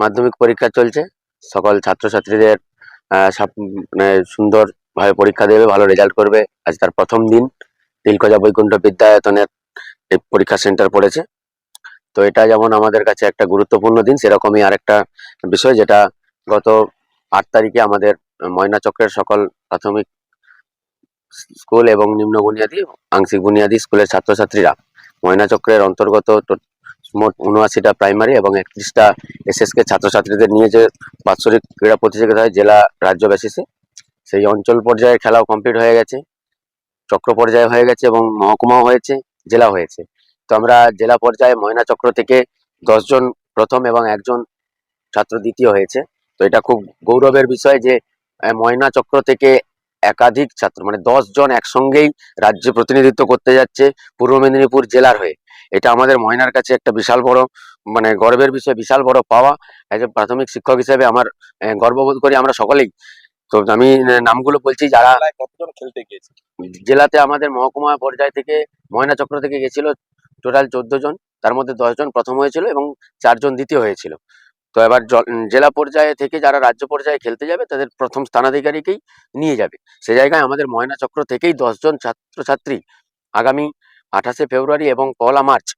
মাধ্যমিক পরীক্ষা চলছে। সকল ছাত্রছাত্রীদের মানে সুন্দরভাবে পরীক্ষা দেবে, ভালো রেজাল্ট করবে। আজ তার প্রথম দিন তিলকজা বৈকুণ্ঠ বিদ্যায়তনের এই পরীক্ষা সেন্টার পড়েছে। তো এটা যেমন আমাদের কাছে একটা গুরুত্বপূর্ণ দিন, সেরকমই আরেকটা বিষয় যেটা গত আট তারিখে আমাদের ময়না চক্রের সকল প্রাথমিক স্কুল এবং নিম্ন বুনিয়াদী আংশিক বুনিয়াদী স্কুলের ছাত্রছাত্রীরা ময়না চক্রের অন্তর্গত মোট উনআশিটা প্রাইমারি এবং একত্রিশটা এসএসকে ছাত্রছাত্রীদের নিয়ে যে বাৎসরিক ক্রীড়া প্রতিযোগিতা হয় জেলা রাজ্য বেসিসে সেই অঞ্চল পর্যায়ের খেলাও কমপ্লিট হয়ে গেছে, চক্র পর্যায়ে হয়ে গেছে এবং মহকুমাও হয়েছে, জেলা হয়েছে। তো আমরা জেলা পর্যায়ে ময়না চক্র থেকে দশজন প্রথম এবং একজন ছাত্র দ্বিতীয় হয়েছে। তো এটা খুব গৌরবের বিষয় যে ময়না চক্র থেকে একাধিক ছাত্র মানে জন একসঙ্গেই রাজ্য প্রতিনিধিত্ব করতে যাচ্ছে পূর্ব মেদিনীপুর জেলার হয়ে। এটা আমাদের ময়নার কাছে একটা বিশাল বড় মানে গর্বের বিষয় বিশাল বড় পাওয়া। এজ প্রাথমিক শিক্ষক হিসেবে আমার গর্ববোধ করি আমরা সকলেই। তো আমি নামগুলো বলছি যারা খেলতে গিয়েছে? জেলাতে আমাদের মহকুমা পর্যায় থেকে ময়না চক্র থেকে গেছিল টোটাল চোদ্দ জন। তার মধ্যে দশ জন প্রথম হয়েছিল এবং চারজন দ্বিতীয় হয়েছিল। তো এবার জেলা পর্যায়ে থেকে যারা রাজ্য পর্যায়ে খেলতে যাবে তাদের প্রথম স্থানাধিকারীকেই নিয়ে যাবে। সে জায়গায় আমাদের ময়না চক্র থেকেই দশজন ছাত্রছাত্রী আগামী আঠাশে ফেব্রুয়ারি এবং পয়লা মার্চ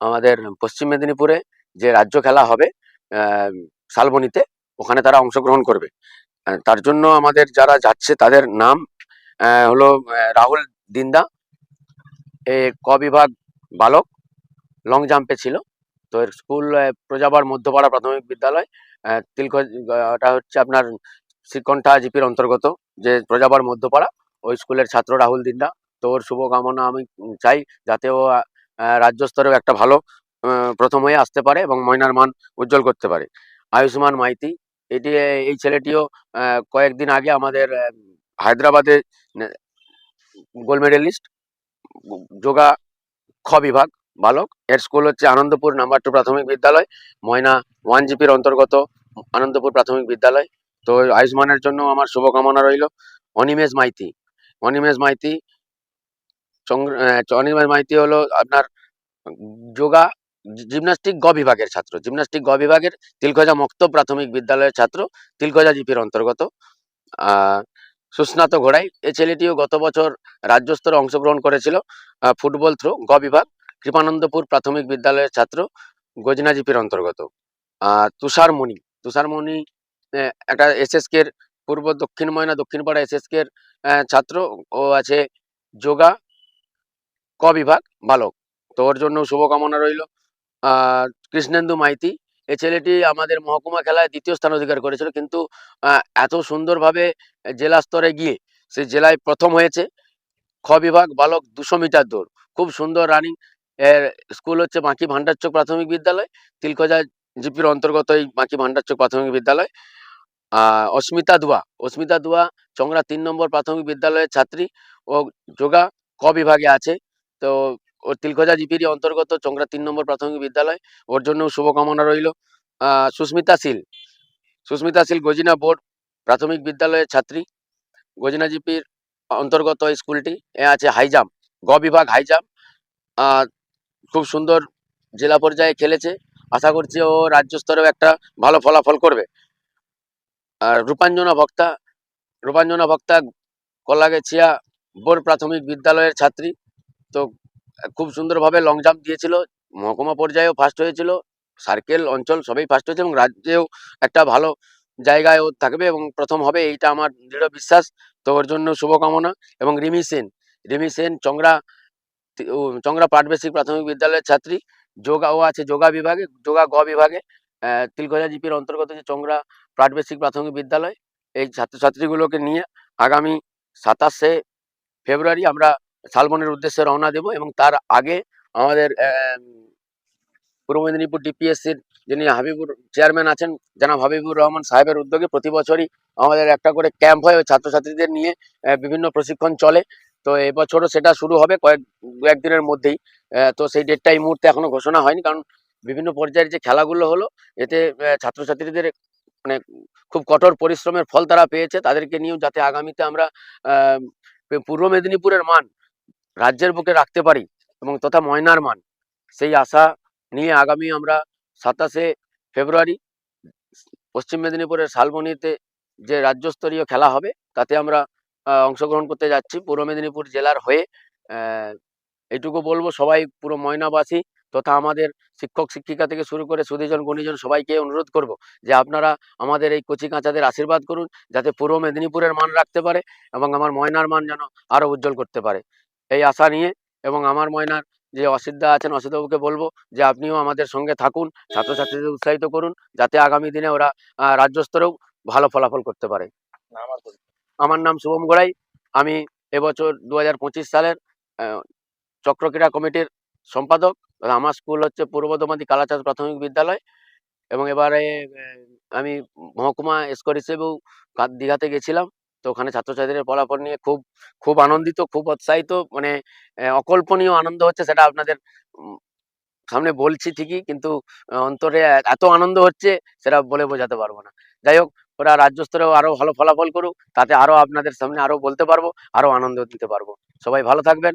আমাদের পশ্চিম মেদিনীপুরে যে রাজ্য খেলা হবে শালবনীতে, ওখানে তারা অংশগ্রহণ করবে। তার জন্য আমাদের যারা যাচ্ছে তাদের নাম হলো রাহুল দিন্দা, এ ক বিভাগ বালক, লং জাম্পে ছিল। তো এর স্কুল প্রজাবার মধ্যপাড়া প্রাথমিক বিদ্যালয় তিলক ওটা হচ্ছে আপনার শ্রীকণ্ঠা জিপির অন্তর্গত, যে প্রজাবার মধ্যপাড়া, ওই স্কুলের ছাত্র রাহুল দিন্দা। তো ওর শুভকামনা আমি চাই যাতে ও রাজ্য স্তরেও একটা ভালো প্রথম হয়ে আসতে পারে এবং ময়নার মান উজ্জ্বল করতে পারে। আয়ুষ্মান মাইতি, এটি, এই ছেলেটিও কয়েকদিন আগে আমাদের হায়দ্রাবাদে গোল্ড মেডেলিস্ট, যোগা খ বিভাগ বালক। এর স্কুল হচ্ছে আনন্দপুর নাম্বার টু প্রাথমিক বিদ্যালয়, ময়না ওয়ান জিপির অন্তর্গত আনন্দপুর প্রাথমিক বিদ্যালয়। তো আয়ুষ্মানের জন্য আমার শুভকামনা রইল। অনিমেষ মাইতি অনিমেষ মাইতি চং- আহ, মাইতি হলো আপনার যোগা জিমনাস্টিক গ বিভাগের ছাত্র। জিমনাস্টিক গ বিভাগের তিলখজা মুক্ত প্রাথমিক বিদ্যালয়ের ছাত্র তিলখজা জিপির অন্তর্গত। সুস্নাত ঘোড়াই এই ছেলেটিও গত বছর রাজ্য স্তরে অংশগ্রহণ করেছিল ফুটবল থ্রো গ বিভাগ কৃপানন্দপুর প্রাথমিক বিদ্যালয়ের ছাত্র গজনা জিপির অন্তর্গত। আহ তুষার মণি তুষার মণি আহ, একটা এসএসকে এর পূর্ব দক্ষিণ ময়না দক্ষিণপাড়া এসএসকে এর আহ, ছাত্র ও আছে যোগা ক বিভাগ? বালক। তো ওর জন্য শুভকামনা রইল। কৃষ্ণেন্দু মাইতি এই ছেলেটি আমাদের মহকুমা খেলায় দ্বিতীয় স্থান অধিকার করেছিল। কিন্তু এত সুন্দরভাবে জেলা স্তরে গিয়ে সে জেলায় প্রথম হয়েছে। খ বিভাগ, বালক দুশো মিটার দৌড়। খুব সুন্দর রানিং এর স্কুল হচ্ছে বাঁকি ভান্ডারচক প্রাথমিক বিদ্যালয়। তিলকজা জিপির অন্তর্গত এই বাঁকি ভান্ডারচক প্রাথমিক বিদ্যালয়। অস্মিতা দুয়া। অস্মিতা দুয়া, চংরা তিন নম্বর প্রাথমিক বিদ্যালয়ের ছাত্রী ও যোগা ক বিভাগে আছে। তো ও তিলকজা জিপির অন্তর্গত চংরা তিন নম্বর প্রাথমিক বিদ্যালয় ওর জন্য শুভকামনা রইল। সুস্মিতা শীল সুস্মিতা শীল গজিনা বোর্ড প্রাথমিক বিদ্যালয়ের ছাত্রী। গজিনা জিপির অন্তর্গত স্কুলটি এ আছে হাই জাম্প গ বিভাগ হাই জাম্প আহ, খুব সুন্দর জেলা পর্যায়ে খেলেছে। আশা করছি ও রাজ্য স্তরেও একটা ভালো ফলাফল করবে। আর রূপাঞ্জনা ভক্তা রূপাঞ্জনা ভক্তা কলাগেছিয়া বোর প্রাথমিক বিদ্যালয়ের ছাত্রী। তো খুব সুন্দরভাবে লং জাম্প দিয়েছিল। মহকুমা পর্যায়েও ফার্স্ট হয়েছিল। সার্কেল অঞ্চল সবই ফার্স্ট হয়েছে এবং রাজ্যেও একটা ভালো জায়গায় ও থাকবে এবং প্রথম হবে এইটা আমার দৃঢ় বিশ্বাস। তো ওর জন্য শুভকামনা এবং রিমি সেন। রিমি সেন চংরা চংরা প্রাথমিক প্রাথমিক বিদ্যালয়ের ছাত্রী। যোগা ও আছে যোগা বিভাগে যোগা গ বিভাগে। আহ, তিলগজা জিপির অন্তর্গত যে চংরা প্রাথমিক প্রাথমিক বিদ্যালয় এই ছাত্রছাত্রীগুলোকে নিয়ে আগামী সাতাশে ফেব্রুয়ারি আমরা শালবনের উদ্দেশ্যে রওনা দেব এবং তার আগে আমাদের পূর্ব মেদিনীপুর ডিপিএসসির যিনি হাবিবুর চেয়ারম্যান আছেন, জনাব হাবিবুর রহমান সাহেবের উদ্যোগে প্রতি বছরই আমাদের একটা করে ক্যাম্প হয়। ওই ছাত্রছাত্রীদের নিয়ে বিভিন্ন প্রশিক্ষণ চলে। তো এবছরও সেটা শুরু হবে কয়েক দু একদিনের মধ্যেই। তো সেই ডেটটা এই মুহূর্তে এখনও ঘোষণা হয়নি কারণ বিভিন্ন পর্যায়ের যে খেলাগুলো হলো, এতে ছাত্রছাত্রীদের মানে খুব কঠোর পরিশ্রমের ফল তারা পেয়েছে। তাদেরকে নিয়েও যাতে আগামীতে আমরা পূর্ব মেদিনীপুরের মান রাজ্যের বুকে রাখতে পারি এবং তথা ময়নার মান, সেই আশা নিয়ে আগামী আমরা সাতাশে ফেব্রুয়ারি পশ্চিম মেদিনীপুরের শালবনীতে যে রাজ্যস্তরীয় খেলা হবে, তাতে আমরা অংশগ্রহণ করতে যাচ্ছি। পূর্ব মেদিনীপুর জেলার হয়ে এইটুকু বলব, সবাই পুরো ময়নাবাসী তথা আমাদের শিক্ষক, শিক্ষিকা থেকে শুরু করে সুধীজন, গুণীজন সবাইকে অনুরোধ করব যে আপনারা আমাদের এই কচি কাঁচাদের আশীর্বাদ করুন, যাতে পূর্ব মেদিনীপুরের মান রাখতে পারে এবং আমার ময়নার মান যেন আরও উজ্জ্বল করতে পারে। এই আশা নিয়ে এবং আমার ময়নার যে অসিদ্ধা আছেন অসিতবাবুকে বলব যে আপনিও আমাদের সঙ্গে থাকুন ছাত্রছাত্রীদের উৎসাহিত করুন যাতে আগামী দিনে ওরা রাজ্য স্তরেও ভালো ফলাফল করতে পারে। আমার নাম শুভম গোড়াই। আমি এবছর দু হাজার পঁচিশ সালের চক্রক্রীড়া কমিটির সম্পাদক। আমার স্কুল হচ্ছে পূর্ব দমাদি কালাচাঁদ প্রাথমিক বিদ্যালয় এবং এবারে আমি মহকুমা স্কোর হিসেবেও দীঘাতে গেছিলাম। তো ওখানে ছাত্রছাত্রীদের ফলাফল নিয়ে খুব খুব আনন্দিত, খুব উৎসাহিত মানে অকল্পনীয় আনন্দ হচ্ছে সেটা আপনাদের সামনে বলছি ঠিকই, কিন্তু অন্তরে এত আনন্দ হচ্ছে সেটা বলে বোঝাতে পারব না। যাই হোক, ওরা রাজ্য স্তরেও আরও ভালো ফলাফল করুক, তাতে আরও আপনাদের সামনে আরও বলতে পারব, আরও আনন্দ দিতে পারব। সবাই ভালো থাকবেন